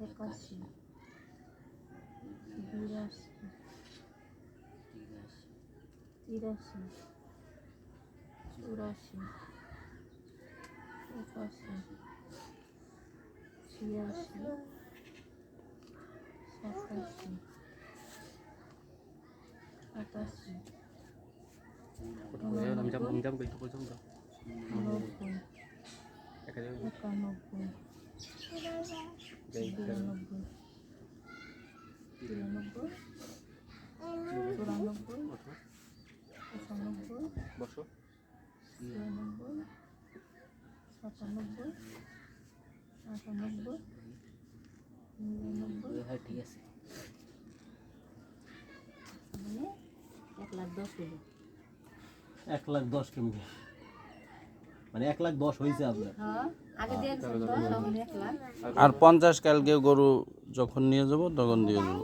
একাশি বিরাশি তিরাশি চুরাশি একাশি ছিয়াশি সাতাশি আটাশি আমি বসো ছিয়ানব্বই সাতানব্বই আটানব্বই নিরানব্বই হ্যাঁ ঠিক আছে মানে এক লাখ দশ হলো এক লাখ দশ কেমনি মানে এক লাখ দশ হয়েছে আপনার। হ্যাঁ এখন এক লাখ। আর পঞ্চাশ কালকে গরু যখন নিয়ে যাব তখন দিয়ে নাই।